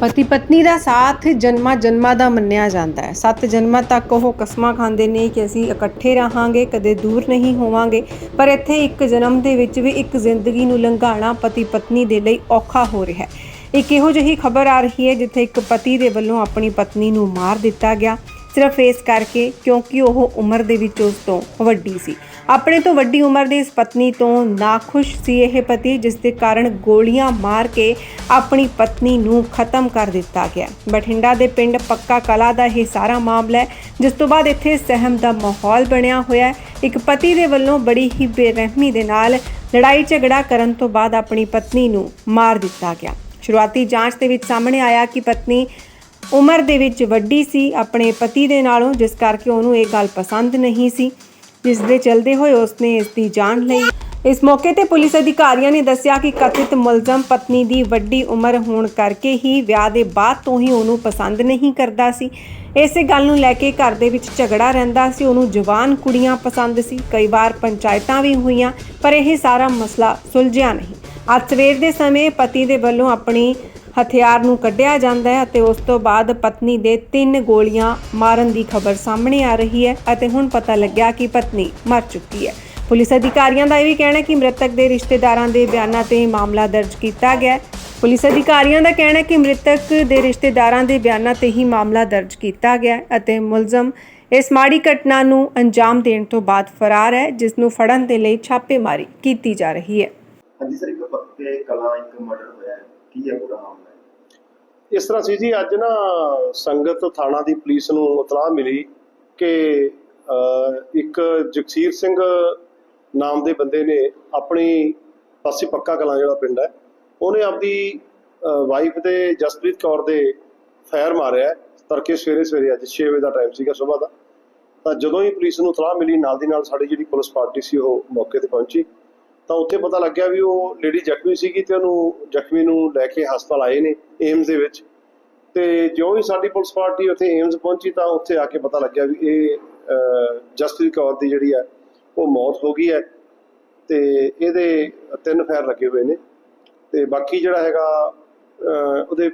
ਪਤੀ ਪਤਨੀ ਦਾ ਸਾਥ ਜਨਮਾਂ ਜਨਮਾਂ ਦਾ ਮੰਨਿਆ ਜਾਂਦਾ ਹੈ। ਸੱਤ ਜਨਮਾਂ ਤੱਕ ਉਹ ਕਸਮਾਂ ਖਾਂਦੇ ਨੇ ਕਿ ਅਸੀਂ ਇਕੱਠੇ ਰਹਾਂਗੇ, ਕਦੇ ਦੂਰ ਨਹੀਂ ਹੋਵਾਂਗੇ, ਪਰ ਇੱਥੇ ਇੱਕ ਜਨਮ ਦੇ ਵਿੱਚ ਵੀ ਇੱਕ ਜ਼ਿੰਦਗੀ ਨੂੰ ਲੰਘਾਉਣਾ ਪਤੀ ਪਤਨੀ ਦੇ ਲਈ ਔਖਾ ਹੋ ਰਿਹਾ ਹੈ। ਇੱਕ ਇਹੋ ਜਿਹੀ ਖਬਰ ਆ ਰਹੀ ਹੈ ਜਿੱਥੇ ਇੱਕ ਪਤੀ ਦੇ ਵੱਲੋਂ ਆਪਣੀ ਪਤਨੀ ਨੂੰ ਮਾਰ ਦਿੱਤਾ ਗਿਆ। ਸਿਰਫ ਇਸ ਕਰਕੇ ਕਿਉਂਕਿ ਉਹ ਉਮਰ ਦੇ ਵਿੱਚ ਉਸ ਤੋਂ ਵੱਡੀ ਸੀ। ਆਪਣੇ ਤੋਂ ਵੱਡੀ ਉਮਰ ਦੀ ਇਸ ਪਤਨੀ ਤੋਂ ਨਾਖੁਸ਼ ਸੀ ਇਹ ਪਤੀ, ਜਿਸ ਦੇ ਕਾਰਨ ਗੋਲੀਆਂ ਮਾਰ ਕੇ ਆਪਣੀ ਪਤਨੀ ਨੂੰ ਖਤਮ ਕਰ ਦਿੱਤਾ ਗਿਆ। ਬਠਿੰਡਾ ਦੇ ਪਿੰਡ ਪੱਕਾ ਕਲਾ ਦਾ ਇਹ ਸਾਰਾ ਮਾਮਲਾ ਹੈ, ਜਿਸ ਤੋਂ ਬਾਅਦ ਇੱਥੇ ਸਹਿਮ ਦਾ ਮਾਹੌਲ ਬਣਿਆ ਹੋਇਆ ਹੈ। ਇੱਕ ਪਤੀ ਦੇ ਵੱਲੋਂ ਬੜੀ ਹੀ ਬੇਰਹਿਮੀ ਦੇ ਨਾਲ ਲੜਾਈ ਝਗੜਾ ਕਰਨ ਤੋਂ ਬਾਅਦ ਆਪਣੀ ਪਤਨੀ ਨੂੰ ਮਾਰ ਦਿੱਤਾ ਗਿਆ। ਸ਼ੁਰੂਆਤੀ ਜਾਂਚ ਦੇ ਵਿੱਚ ਸਾਹਮਣੇ ਆਇਆ ਕਿ ਪਤਨੀ ਉਮਰ ਦੇ ਵਿੱਚ ਵੱਡੀ ਸੀ, ਆਪਣੇ ਪਤੀ ਦੇ ਨਾਲੋਂ, ਜਿਸ ਕਰਕੇ ਉਹਨੂੰ ਇਹ ਗੱਲ ਪਸੰਦ ਨਹੀਂ ਸੀ। ਜਿਸ ਦੇ ਚਲਦੇ ਹੋਏ ਉਸਨੇ ਇਸ ਦੀ ਜਾਨ ਲਈ ਇਸ ਮੌਕੇ ਤੇ ਪੁਲਿਸ ਅਧਿਕਾਰੀਆਂ ਨੇ ਦੱਸਿਆ ਕਿ ਕਥਿਤ ਮੁਲਜ਼ਮ ਪਤਨੀ ਦੀ ਵੱਡੀ ਉਮਰ ਹੋਣ ਕਰਕੇ ਹੀ ਵਿਆਹ ਦੇ ਬਾਅਦ ਤੋਂ ਹੀ ਉਹਨੂੰ ਪਸੰਦ ਨਹੀਂ ਕਰਦਾ ਸੀ। ਇਸੇ ਗੱਲ ਨੂੰ ਲੈ ਕੇ ਘਰ ਦੇ ਵਿੱਚ ਝਗੜਾ ਰਹਿੰਦਾ ਸੀ। ਉਹਨੂੰ ਜਵਾਨ ਕੁੜੀਆਂ ਪਸੰਦ ਸੀ। ਕਈ ਵਾਰ ਪੰਚਾਇਤਾਂ ਵੀ ਹੋਈਆਂ, ਪਰ ਇਹ ਸਾਰਾ ਮਸਲਾ ਸੁਲਝਿਆ ਨਹੀਂ। ਅੱਜ ਸਵੇਰ ਦੇ ਸਮੇਂ ਪਤੀ ਦੇ ਵੱਲੋਂ ਆਪਣੀ ਹਥਿਆਰ ਨੂੰ ਕੱਢਿਆ ਜਾਂਦਾ ਹੈ ਅਤੇ ਉਸ ਤੋਂ ਬਾਅਦ ਪਤਨੀ ਦੇ ਤਿੰਨ ਗੋਲੀਆਂ ਮਾਰਨ ਦੀ ਖਬਰ ਸਾਹਮਣੇ ਆ ਰਹੀ ਹੈ ਅਤੇ ਹੁਣ ਪਤਾ ਲੱਗਿਆ ਕਿ ਪਤਨੀ ਮਰ ਚੁੱਕੀ ਹੈ। ਪੁਲਿਸ ਅਧਿਕਾਰੀਆਂ ਦਾ ਇਹ ਵੀ ਕਹਿਣਾ ਹੈ ਕਿ ਮ੍ਰਿਤਕ ਦੇ ਰਿਸ਼ਤੇਦਾਰਾਂ ਦੇ ਬਿਆਨਾਂ ਤੇ ਮਾਮਲਾ ਦਰਜ ਕੀਤਾ ਗਿਆ ਪੁਲਿਸ ਅਧਿਕਾਰੀਆਂ ਦਾ ਕਹਿਣਾ ਹੈ ਕਿ ਮ੍ਰਿਤਕ ਦੇ ਰਿਸ਼ਤੇਦਾਰਾਂ ਦੇ ਬਿਆਨਾਂ ਤੇ ਹੀ ਮਾਮਲਾ ਦਰਜ ਕੀਤਾ ਗਿਆ ਅਤੇ ਮੁਲਜ਼ਮ ਇਸ ਮਾੜੀ ਘਟਨਾ ਨੂੰ ਅੰਜਾਮ ਦੇਣ ਤੋਂ ਬਾਅਦ ਫਰਾਰ ਹੈ, ਜਿਸ ਨੂੰ ਫੜਨ ਦੇ ਲਈ ਛਾਪੇਮਾਰੀ ਕੀਤੀ ਜਾ ਰਹੀ ਹੈ। ਹਾਂਜੀ ਸਰ ਇੱਕ ਪੱਕੇ ਕਲਾ ਇੱਕ ਮਰਡਰ ਹੋਇਆ ਹੈ। ਕੀ ਹੈ ਪੂਰਾ ਮਾਮਲਾ? ਇਸ ਤਰ੍ਹਾਂ ਸੀ ਜੀ ਅੱਜ ਨਾ ਸੰਗਤ ਥਾਣਾ ਦੀ ਪੁਲਿਸ ਨੂੰ ਇਤਲਾਹ ਮਿਲੀ ਕਿ ਇੱਕ ਜਗਸੀਰ ਸਿੰਘ ਨਾਮ ਦੇ ਬੰਦੇ ਨੇ ਆਪਣੀ ਪਾਸੀ ਪੱਕਾ ਕਲਾਂ ਜਿਹੜਾ ਪਿੰਡ ਹੈ ਉਹਨੇ ਆਪਦੀ ਵਾਈਫ ਦੇ ਜਸਪ੍ਰੀਤ ਕੌਰ ਦੇ ਫਾਇਰ ਮਾਰਿਆ ਹੈ, ਤੜਕੇ ਸਵੇਰੇ ਸਵੇਰੇ ਅੱਜ 6 ਵਜੇ ਦਾ ਟਾਈਮ ਸੀਗਾ ਸਵੇਰ ਦਾ। ਤਾਂ ਜਦੋਂ ਹੀ ਪੁਲਿਸ ਨੂੰ ਇਤਲਾਹ ਮਿਲੀ ਨਾਲ ਦੀ ਨਾਲ ਸਾਡੀ ਜਿਹੜੀ ਪੁਲਿਸ ਪਾਰਟੀ ਸੀ ਉਹ ਮੌਕੇ ਤੇ ਪਹੁੰਚੀ। ਤਾਂ ਉੱਥੇ ਪਤਾ ਲੱਗਿਆ ਵੀ ਉਹ ਲੇਡੀ ਜ਼ਖਮੀ ਸੀਗੀ ਤੇ ਉਹਨੂੰ ਜ਼ਖਮੀ ਨੂੰ ਲੈ ਕੇ ਹਸਪਤਾਲ ਆਏ ਨੇ ਏਮਸ ਦੇ ਵਿੱਚ। ਤੇ ਜੋ ਹੀ ਸਾਡੀ ਪੁਲਿਸ ਪਾਰਟੀ ਉੱਥੇ ਏਮਜ਼ ਪਹੁੰਚੀ ਤਾਂ ਉੱਥੇ ਆ ਕੇ ਪਤਾ ਲੱਗਿਆ ਵੀ ਇਹ ਅਹ, ਜਸਪ੍ਰੀਤ ਕੌਰ ਦੀ ਜਿਹੜੀ ਹੈ ਉਹ ਮੌਤ ਹੋ ਗਈ ਹੈ ਤੇ ਇਹਦੇ ਤਿੰਨ ਫੈਰ ਲੱਗੇ ਹੋਏ ਨੇ। ਤੇ ਬਾਕੀ ਜਿਹੜਾ ਹੈਗਾ ਉਹਦੇ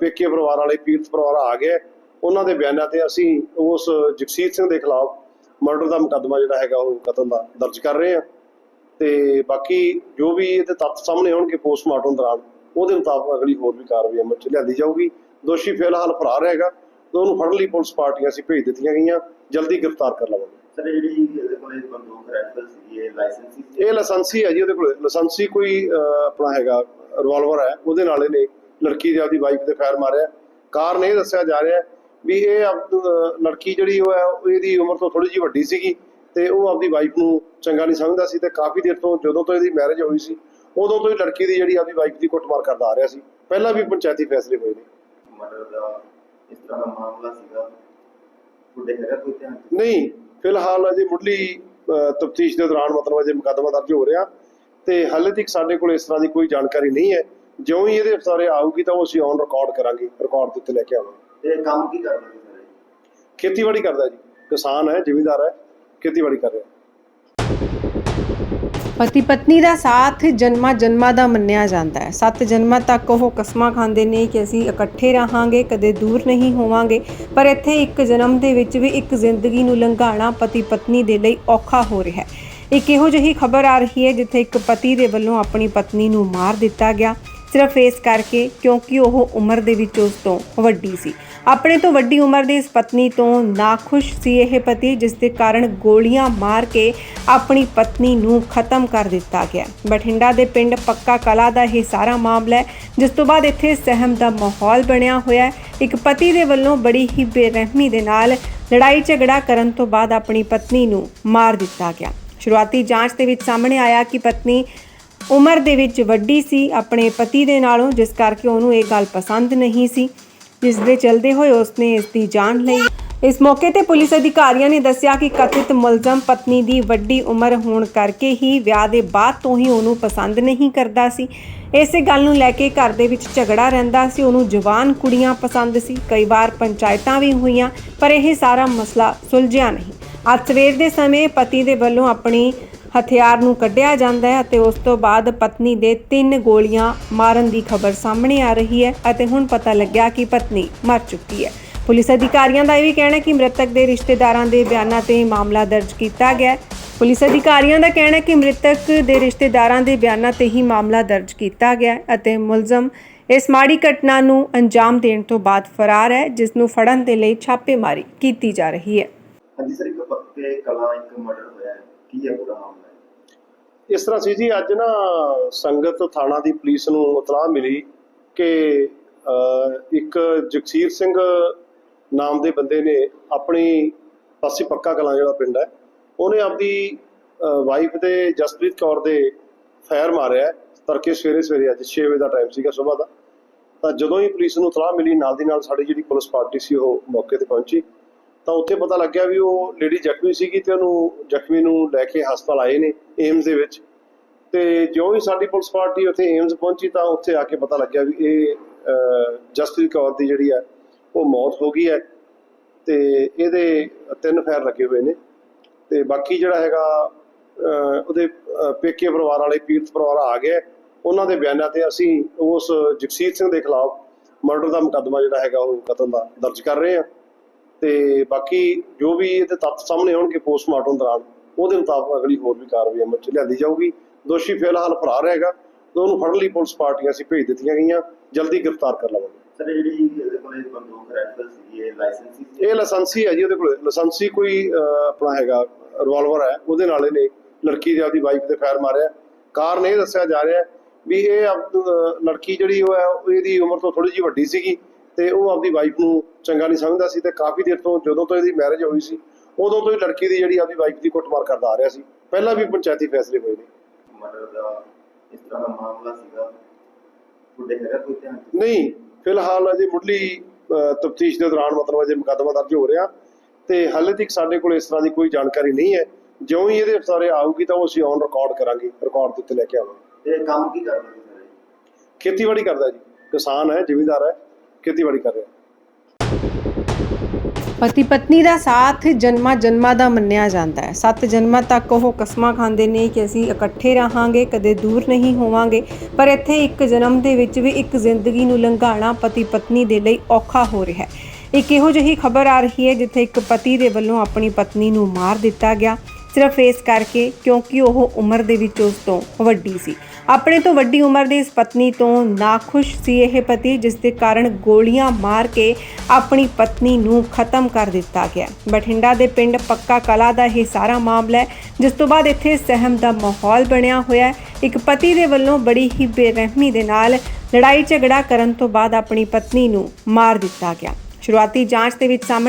ਪੇਕੇ ਪਰਿਵਾਰ ਵਾਲੇ ਪੀੜਤ ਪਰਿਵਾਰ ਆ ਗਏ। ਉਹਨਾਂ ਦੇ ਬਿਆਨਾਂ ਤੇ ਅਸੀਂ ਉਸ ਜਗਸੀਰ ਸਿੰਘ ਦੇ ਖਿਲਾਫ ਮਰਡਰ ਦਾ ਮੁਕੱਦਮਾ ਜਿਹੜਾ ਹੈਗਾ ਉਹ ਕਤਲ ਦਾ ਦਰਜ ਕਰ ਰਹੇ ਹਾਂ। ਤੇ ਬਾਕੀ ਜੋ ਵੀ ਇਹਦੇ ਤੱਥ ਸਾਹਮਣੇ ਆਉਣਗੇ ਪੋਸਟਮਾਰਟਮ ਦੌਰਾਨ ਉਹਦੇ ਮੁਤਾਬਕ ਅਗਲੀ ਹੋਰ ਵੀ ਕਾਰਵਾਈ ਅਮਲ ਚ ਲਿਆਂਦੀ ਜਾਊਗੀ। ਦੋਸ਼ੀ ਫਿਲਹਾਲ ਫਰਾਰ ਹੈਗਾ ਤੇ ਉਹਨੂੰ ਫੜਨ ਲਈ ਪੁਲਿਸ ਪਾਰਟੀਆਂ ਅਸੀਂ ਭੇਜ ਦਿੱਤੀਆਂ ਗਈਆਂ। ਜਲਦੀ ਗ੍ਰਿਫਤਾਰ ਕਰ ਲਵਾਂਗੇ। ਸਰ ਜਿਹੜੀ ਇਹਦੇ ਕੋਲੇ ਬੰਦੂਕ ਰਾਈਫਲ ਸੀ ਇਹ ਲਾਇਸੈਂਸੀ ਸੀ? ਇਹ ਲਾਇਸੈਂਸੀ ਹੈ ਜੀ ਉਹਦੇ ਕੋਲ। ਲਾਇਸੈਂਸੀ ਕੋਈ ਆਪਣਾ ਹੈਗਾ ਰਿਵਾਲਵਰ ਹੈ ਉਹਦੇ ਨਾਲ ਇਹਨੇ ਲੜਕੀ ਦੇ ਆਪਦੀ ਵਾਈਫ ਤੇ ਫਾਇਰ ਮਾਰਿਆ। ਕਾਰਨ ਇਹ ਦੱਸਿਆ ਜਾ ਰਿਹਾ ਵੀ ਇਹ ਲੜਕੀ ਜਿਹੜੀ ਉਹ ਹੈ ਇਹਦੀ ਉਮਰ ਤੋਂ ਥੋੜੀ ਜਿਹੀ ਵੱਡੀ ਸੀਗੀ। ਤੇ ਉਹ ਆਪਦੀ ਵਾਈਫ ਨੂੰ ਚੰਗਾ ਨਹੀਂ ਸਮਝਦਾ ਸੀ ਤੇ ਕਾਫੀ ਦੇਰ ਤੋਂ ਜਦੋਂ ਤੋਂ ਇਹਦੀ ਮੈਰਿਜ ਹੋਈ ਸੀ ਉਦੋਂ ਤੋਂ ਹੀ ਲੜਕੀ ਦੀ ਜਿਹੜੀ ਆਪਦੀ ਵਾਈਫ ਦੀ ਕੁੱਟਮਾਰ ਕਰਦਾ ਆ ਰਿਹਾ ਸੀ। ਪਹਿਲਾਂ ਵੀ ਪੰਚਾਇਤੀ ਫੈਸਲੇ ਹੋਏ ਨੇ। ਮਰਡਰ ਦਾ ਇਸ ਤਰ੍ਹਾਂ ਦਾ ਮਾਮਲਾ ਸੀਗਾ। ਤੁਹਾਡੇ ਹੈਗਾ ਕੋਈ ਧਿਆਨ ਚ? ਨਹੀਂ ਫਿਲਹਾਲ ਅਜੇ ਮੁੱਢਲੀ ਤਫਤੀਸ਼ ਦੇ ਦੌਰਾਨ ਮਤਲਬ ਅਜੇ ਮੁਕੱਦਮਾ ਦਰਜ ਹੋ ਰਿਹਾ। ਤੇ ਹਾਲੇ ਤੱਕ ਸਾਡੇ ਕੋਲ ਇਸ ਤਰ੍ਹਾਂ ਦੀ ਕੋਈ ਜਾਣਕਾਰੀ ਨਹੀਂ ਹੈ। ਜਿਉਂ ਹੀ ਇਹਦੇ ਸਾਰੇ ਆਊਗੀ ਤਾਂ ਉਹ ਅਸੀਂ ਔਨ ਰਿਕਾਰਡ ਕਰਾਂਗੇ ਰਿਕਾਰਡ ਦੇ ਉੱਤੇ ਲੈ ਕੇ ਆਵਾਂਗੇ। ਇਹ ਕੰਮ ਕੀ ਕਰਦਾ ਇਹ? ਖੇਤੀਬਾੜੀ ਕਰਦਾ ਜੀ। ਕਿਸਾਨ ਹੈ ਜ਼ਿਮੀਂਦਾਰ ਹੈ। ਖੇਤੀਬਾੜੀ ਕਰ ਰਿਹਾ। ਪਤੀ ਪਤਨੀ ਦਾ ਸਾਥ ਜਨਮਾਂ ਜਨਮਾਂ ਦਾ ਮੰਨਿਆ ਜਾਂਦਾ ਹੈ। ਸੱਤ ਜਨਮਾਂ ਤੱਕ ਉਹ ਕਸਮਾਂ ਖਾਂਦੇ ਨੇ ਕਿ ਅਸੀਂ ਇਕੱਠੇ ਰਹਾਂਗੇ, ਕਦੇ ਦੂਰ ਨਹੀਂ ਹੋਵਾਂਗੇ। ਪਰ ਇੱਥੇ ਇੱਕ ਜਨਮ ਦੇ ਵਿੱਚ ਵੀ ਇੱਕ ਜ਼ਿੰਦਗੀ ਨੂੰ ਲੰਘਾਉਣਾ ਪਤੀ ਪਤਨੀ ਦੇ ਲਈ ਔਖਾ ਹੋ ਰਿਹਾ ਹੈ। ਇੱਕ ਇਹੋ ਜਿਹੀ ਖਬਰ ਆ ਰਹੀ ਹੈ ਜਿੱਥੇ ਇੱਕ ਪਤੀ ਦੇ ਵੱਲੋਂ ਆਪਣੀ ਪਤਨੀ ਨੂੰ ਮਾਰ ਦਿੱਤਾ ਗਿਆ। ਸਿਰਫ ਇਸ ਕਰਕੇ, ਕਿਉਂਕਿ ਉਹ ਉਮਰ ਦੇ ਵਿੱਚ ਉਸ ਤੋਂ ਵੱਡੀ ਸੀ। ਆਪਣੇ ਤੋਂ ਵੱਡੀ ਉਮਰ ਦੀ ਇਸ ਪਤਨੀ ਤੋਂ ਨਾਖੁਸ਼ ਸੀ ਇਹ ਪਤੀ, ਜਿਸ ਦੇ ਕਾਰਨ ਗੋਲੀਆਂ ਮਾਰ ਕੇ ਆਪਣੀ ਪਤਨੀ ਨੂੰ ਖਤਮ ਕਰ ਦਿੱਤਾ ਗਿਆ। ਬਠਿੰਡਾ ਦੇ ਪਿੰਡ ਪੱਕਾ ਕਲਾ ਦਾ ਇਹ ਸਾਰਾ ਮਾਮਲਾ ਹੈ, ਜਿਸ ਤੋਂ ਬਾਅਦ ਇੱਥੇ ਸਹਿਮ ਦਾ ਮਾਹੌਲ ਬਣਿਆ ਹੋਇਆ ਹੈ। ਇੱਕ ਪਤੀ ਦੇ ਵੱਲੋਂ ਬੜੀ ਹੀ ਬੇਰਹਿਮੀ ਦੇ ਨਾਲ ਲੜਾਈ ਝਗੜਾ ਕਰਨ ਤੋਂ ਬਾਅਦ ਆਪਣੀ ਪਤਨੀ ਨੂੰ ਮਾਰ ਦਿੱਤਾ ਗਿਆ। ਸ਼ੁਰੂਆਤੀ ਜਾਂਚ ਦੇ ਵਿੱਚ ਸਾਹਮਣੇ ਆਇਆ ਕਿ ਪਤਨੀ ਉਮਰ ਦੇ ਵਿੱਚ ਵੱਡੀ ਸੀ, ਆਪਣੇ ਪਤੀ ਦੇ ਨਾਲੋਂ, ਜਿਸ ਕਰਕੇ ਉਹਨੂੰ ਇਹ ਗੱਲ ਪਸੰਦ ਨਹੀਂ ਸੀ। ਜਿਸ ਦੇ ਚਲਦੇ ਹੋਏ ਉਸਨੇ ਇਸ ਦੀ ਜਾਨ ਲਈ। ਇਸ ਮੌਕੇ ਤੇ ਪੁਲਿਸ ਅਧਿਕਾਰੀਆਂ ਨੇ ਦੱਸਿਆ ਕਿ ਕਥਿਤ ਮੁਲਜ਼ਮ ਪਤਨੀ ਦੀ ਵੱਡੀ ਉਮਰ ਹੋਣ ਕਰਕੇ ਹੀ ਵਿਆਹ ਦੇ ਬਾਅਦ ਤੋਂ ਹੀ ਉਹਨੂੰ ਪਸੰਦ ਨਹੀਂ ਕਰਦਾ ਸੀ। ਇਸੇ ਗੱਲ ਨੂੰ ਲੈ ਕੇ ਘਰ ਦੇ ਵਿੱਚ ਝਗੜਾ ਰਹਿੰਦਾ ਸੀ। ਉਹਨੂੰ ਜਵਾਨ ਕੁੜੀਆਂ ਪਸੰਦ ਸੀ। ਕਈ ਵਾਰ ਪੰਚਾਇਤਾਂ ਵੀ ਹੋਈਆਂ, ਪਰ ਇਹ ਸਾਰਾ ਮਸਲਾ ਸੁਲਝਿਆ ਨਹੀਂ। ਅੱਜ ਸਵੇਰ ਦੇ ਸਮੇਂ ਪਤੀ ਦੇ ਵੱਲੋਂ ਆਪਣੀ ਹਥਿਆਰ ਨੂੰ ਕੱਢਿਆ ਜਾਂਦਾ ਹੈ ਅਤੇ ਉਸ ਤੋਂ ਬਾਅਦ ਪਤਨੀ ਦੇ ਤਿੰਨ ਗੋਲੀਆਂ ਮਾਰਨ ਦੀ ਖਬਰ ਸਾਹਮਣੇ ਆ ਰਹੀ ਹੈ ਅਤੇ ਹੁਣ ਪਤਾ ਲੱਗਿਆ ਕਿ ਪਤਨੀ ਮਰ ਚੁੱਕੀ ਹੈ। ਪੁਲਿਸ ਅਧਿਕਾਰੀਆਂ ਦਾ ਇਹ ਵੀ ਕਹਿਣਾ ਹੈ ਕਿ ਮ੍ਰਿਤਕ ਦੇ ਰਿਸ਼ਤੇਦਾਰਾਂ ਦੇ ਬਿਆਨਾਂ ਤੇ ਮਾਮਲਾ ਦਰਜ ਕੀਤਾ ਗਿਆ ਹੈ। ਪੁਲਿਸ ਅਧਿਕਾਰੀਆਂ ਦਾ ਕਹਿਣਾ ਹੈ ਕਿ ਮ੍ਰਿਤਕ ਦੇ ਰਿਸ਼ਤੇਦਾਰਾਂ ਦੇ ਬਿਆਨਾਂ ਤੇ ਹੀ ਮਾਮਲਾ ਦਰਜ ਕੀਤਾ ਗਿਆ ਹੈ ਅਤੇ ਮੁਲਜ਼ਮ ਇਸ ਮਾੜੀ ਘਟਨਾ ਨੂੰ ਅੰਜਾਮ ਦੇਣ ਤੋਂ ਬਾਅਦ ਫਰਾਰ ਹੈ, ਜਿਸ ਨੂੰ ਫੜਨ ਦੇ ਲਈ ਛਾਪੇਮਾਰੀ ਕੀਤੀ ਜਾ ਰਹੀ ਹੈ। ਹਾਂਜੀ ਸਰ, ਇੱਕ ਪੱਕੇ ਕਲਾਂ, ਇੱਕ ਮਰਡਰ ਹੋਇਆ ਹੈ। ਕੀ ਹੈ ਪੂਰਾ ਮਾਮਲਾ ਇਸ ਤਰ੍ਹਾਂ ਸੀ ਜੀ ਅੱਜ ਨਾ ਸੰਗਤ ਥਾਣਾ ਦੀ ਪੁਲਿਸ ਨੂੰ ਇਤਲਾਹ ਮਿਲੀ ਕਿ ਇੱਕ ਜਗਸੀਰ ਸਿੰਘ ਨਾਮ ਦੇ ਬੰਦੇ ਨੇ ਆਪਣੀ ਪਾਸੀ ਪੱਕਾ ਕਲਾਂ ਜਿਹੜਾ ਪਿੰਡ ਹੈ ਉਹਨੇ ਆਪਦੀ ਵਾਈਫ ਦੇ ਜਸਪ੍ਰੀਤ ਕੌਰ ਦੇ ਫਾਇਰ ਮਾਰਿਆ ਹੈ, ਤੜਕੇ ਸਵੇਰੇ ਸਵੇਰੇ ਅੱਜ 6 ਵਜੇ ਦਾ ਟਾਈਮ ਸੀਗਾ ਸਵੇਰ ਦਾ। ਤਾਂ ਜਦੋਂ ਹੀ ਪੁਲਿਸ ਨੂੰ ਇਤਲਾਹ ਮਿਲੀ ਨਾਲ ਦੀ ਨਾਲ ਸਾਡੀ ਜਿਹੜੀ ਪੁਲਿਸ ਪਾਰਟੀ ਸੀ ਉਹ ਮੌਕੇ ਤੇ ਪਹੁੰਚੀ। ਤਾਂ ਉੱਥੇ ਪਤਾ ਲੱਗਿਆ ਵੀ ਉਹ ਲੇਡੀ ਜ਼ਖਮੀ ਸੀਗੀ ਤੇ ਉਹਨੂੰ ਜ਼ਖਮੀ ਨੂੰ ਲੈ ਕੇ ਹਸਪਤਾਲ ਆਏ ਨੇ ਏਮਸ ਦੇ ਵਿੱਚ। ਤੇ ਜੋ ਹੀ ਸਾਡੀ ਪੁਲਿਸ ਪਾਰਟੀ ਉੱਥੇ ਏਮਸ ਪਹੁੰਚੀ ਤਾਂ ਉੱਥੇ ਆ ਕੇ ਪਤਾ ਲੱਗਿਆ ਵੀ ਇਹ ਅਹ, ਜਸਪ੍ਰੀਤ ਕੌਰ ਦੀ ਜਿਹੜੀ ਹੈ ਉਹ ਮੌਤ ਹੋ ਗਈ ਹੈ। ਤੇ ਇਹਦੇ ਤਿੰਨ ਫੈਰ ਲੱਗੇ ਹੋਏ ਨੇ। ਤੇ ਬਾਕੀ ਜਿਹੜਾ ਹੈਗਾ ਉਹਦੇ ਪੇਕੇ ਪਰਿਵਾਰ ਵਾਲੇ ਪੀੜਤ ਪਰਿਵਾਰ ਆ ਗਏ। ਉਹਨਾਂ ਦੇ ਬਿਆਨਾਂ ਤੇ ਅਸੀਂ ਉਸ ਜਗਸੀਰ ਸਿੰਘ ਦੇ ਖਿਲਾਫ ਮਰਡਰ ਦਾ ਮੁਕੱਦਮਾ ਜਿਹੜਾ ਹੈਗਾ ਉਹ ਕਤਲ ਦਾ ਦਰਜ ਕਰ ਰਹੇ ਹਾਂ। ਤੇ ਬਾਕੀ ਜੋ ਵੀ ਇਹਦੇ ਤੱਥ ਸਾਹਮਣੇ ਆਉਣਗੇ ਪੋਸਟਮਾਰਟਮ ਦੌਰਾਨ ਉਹਦੇ ਮੁਤਾਬਕ ਅਗਲੀ ਹੋਰ ਵੀ ਕਾਰਵਾਈ ਅਮਲ ਚ ਲਿਆਂਦੀ ਜਾਊਗੀ। ਦੋਸ਼ੀ ਫਿਲਹਾਲ ਫਰਾਰ ਹੈਗਾ ਤੇ ਉਹਨੂੰ ਫੜਨ ਲਈ ਪੁਲਿਸ ਪਾਰਟੀਆਂ ਅਸੀਂ ਭੇਜ ਦਿੱਤੀਆਂ ਗਈਆਂ। ਜਲਦੀ ਗ੍ਰਿਫਤਾਰ ਕਰ ਲਵਾਂਗੇ। ਸਰ ਜਿਹੜੀ ਇਹਦੇ ਕੋਲੇ ਬੰਦੂਕ ਰਾਈਫਲ ਸੀਗੀ ਇਹ ਲਾਇਸੈਂਸੀ ਸੀ? ਇਹ ਲਾਇਸੈਂਸੀ ਹੈ ਜੀ ਉਹਦੇ ਕੋਲ ਲਾਇਸੈਂਸੀ ਕੋਈ ਆਪਣਾ ਹੈਗਾ ਰਿਵਾਲਵਰ ਹੈ ਉਹਦੇ ਨਾਲ ਇਹਨੇ ਲੜਕੀ ਦੇ ਆਪਦੀ ਵਾਈਫ ਤੇ ਫਾਇਰ ਮਾਰਿਆ। ਕਾਰਨ ਇਹ ਦੱਸਿਆ ਜਾ ਰਿਹਾ ਵੀ ਇਹ ਲੜਕੀ ਜਿਹੜੀ ਉਹ ਹੈ ਇਹਦੀ ਉਮਰ ਤੋਂ ਥੋੜੀ ਜਿਹੀ ਵੱਡੀ ਸੀਗੀ। ਤੇ ਉਹ ਆਪਦੀ ਵਾਈਫ ਨੂੰ ਚੰਗਾ ਨਹੀਂ ਸਮਝਦਾ ਸੀ ਤੇ ਕਾਫੀ ਦੇਰ ਤੋਂ ਜਦੋਂ ਤੋਂ ਇਹਦੀ ਮੈਰਿਜ ਹੋਈ ਸੀ ਉਦੋਂ ਤੋਂ ਹੀ ਲੜਕੀ ਦੀ ਜਿਹੜੀ ਆਪਦੀ ਵਾਈਫ ਦੀ ਕੁੱਟਮਾਰ ਕਰਦਾ ਆ ਰਿਹਾ ਸੀ। ਪਹਿਲਾਂ ਵੀ ਪੰਚਾਇਤੀ ਫੈਸਲੇ ਹੋਏ ਨੇ। ਮਰਡਰ ਦਾ ਇਸ ਤਰ੍ਹਾਂ ਦਾ ਮਾਮਲਾ ਸੀਗਾ। ਤੁਹਾਡੇ ਹੈਗਾ ਕੋਈ ਧਿਆਨ? 'ਚ? ਨਹੀਂ ਫਿਲਹਾਲ ਅਜੇ ਮੁੱਢਲੀ ਤਫਤੀਸ਼ ਦੇ ਦੌਰਾਨ ਮਤਲਬ ਅਜੇ ਮੁਕੱਦਮਾ ਦਰਜ ਹੋ ਰਿਹਾ। ਤੇ ਹਾਲੇ ਤੱਕ ਸਾਡੇ ਕੋਲ ਇਸ ਤਰ੍ਹਾਂ ਦੀ ਕੋਈ ਜਾਣਕਾਰੀ ਨਹੀਂ ਹੈ। ਜਿਉਂ ਹੀ ਇਹਦੇ ਸਾਰੇ ਆਊਗੀ ਤਾਂ ਉਹ ਅਸੀਂ ਔਨ ਰਿਕਾਰਡ ਕਰਾਂਗੇ ਰਿਕਾਰਡ ਦੇ ਉੱਤੇ ਲੈ ਕੇ ਆਵਾਂਗੇ। ਤੇ ਕੰਮ ਕੀ ਕਰਦਾ ਇਹ? ਖੇਤੀਬਾੜੀ ਕਰਦਾ ਜੀ। ਕਿਸਾਨ ਹੈ ਜ਼ਿਮੀਂਦਾਰ ਹੈ। ਖੇਤੀਬਾੜੀ ਕਰ ਰਿਹਾ। ਪਤੀ ਪਤਨੀ ਦਾ ਸਾਥ ਜਨਮਾਂ ਜਨਮਾਂ ਦਾ ਮੰਨਿਆ ਜਾਂਦਾ ਹੈ। ਸੱਤ ਜਨਮਾਂ ਤੱਕ ਉਹ ਕਸਮਾਂ ਖਾਂਦੇ ਨੇ ਕਿ ਅਸੀਂ ਇਕੱਠੇ ਰਹਾਂਗੇ, ਕਦੇ ਦੂਰ ਨਹੀਂ ਹੋਵਾਂਗੇ। ਪਰ ਇੱਥੇ ਇੱਕ ਜਨਮ ਦੇ ਵਿੱਚ ਵੀ ਇੱਕ ਜ਼ਿੰਦਗੀ ਨੂੰ ਲੰਘਾਣਾ ਪਤੀ ਪਤਨੀ ਦੇ ਲਈ ਔਖਾ ਹੋ ਰਿਹਾ ਹੈ। ਇੱਕ ਇਹੋ ਜਿਹੀ ਖਬਰ ਆ ਰਹੀ ਹੈ ਜਿੱਥੇ ਇੱਕ ਪਤੀ ਦੇ ਵੱਲੋਂ ਆਪਣੀ ਪਤਨੀ ਨੂੰ ਮਾਰ ਦਿੱਤਾ ਗਿਆ। ਸਿਰਫ ਇਸ ਕਰਕੇ ਕਿਉਂਕਿ ਉਹ ਉਮਰ ਦੇ ਵਿੱਚ ਉਸ ਤੋਂ ਵੱਡੀ ਸੀ। ਆਪਣੇ ਤੋਂ ਵੱਡੀ ਉਮਰ ਦੀ ਇਸ ਪਤਨੀ ਤੋਂ ਨਾਖੁਸ਼ ਸੀ ਇਹ ਪਤੀ, ਜਿਸ ਦੇ ਕਾਰਨ ਗੋਲੀਆਂ ਮਾਰ ਕੇ ਆਪਣੀ ਪਤਨੀ ਨੂੰ ਖਤਮ ਕਰ ਦਿੱਤਾ ਗਿਆ। ਬਠਿੰਡਾ ਦੇ ਪਿੰਡ ਪੱਕਾ ਕਲਾ ਦਾ ਇਹ ਸਾਰਾ ਮਾਮਲਾ ਹੈ, ਜਿਸ ਤੋਂ ਬਾਅਦ ਇੱਥੇ ਸਹਿਮ ਦਾ ਮਾਹੌਲ ਬਣਿਆ ਹੋਇਆ ਹੈ। ਇੱਕ ਪਤੀ ਦੇ ਵੱਲੋਂ ਬੜੀ ਹੀ ਬੇਰਹਿਮੀ ਦੇ ਨਾਲ ਲੜਾਈ ਝਗੜਾ ਕਰਨ ਤੋਂ ਬਾਅਦ ਆਪਣੀ ਪਤਨੀ ਨੂੰ ਮਾਰ ਦਿੱਤਾ ਗਿਆ। ਸ਼ੁਰੂਆਤੀ ਜਾਂਚ ਦੇ ਵਿੱਚ ਸਾਹਮਣੇ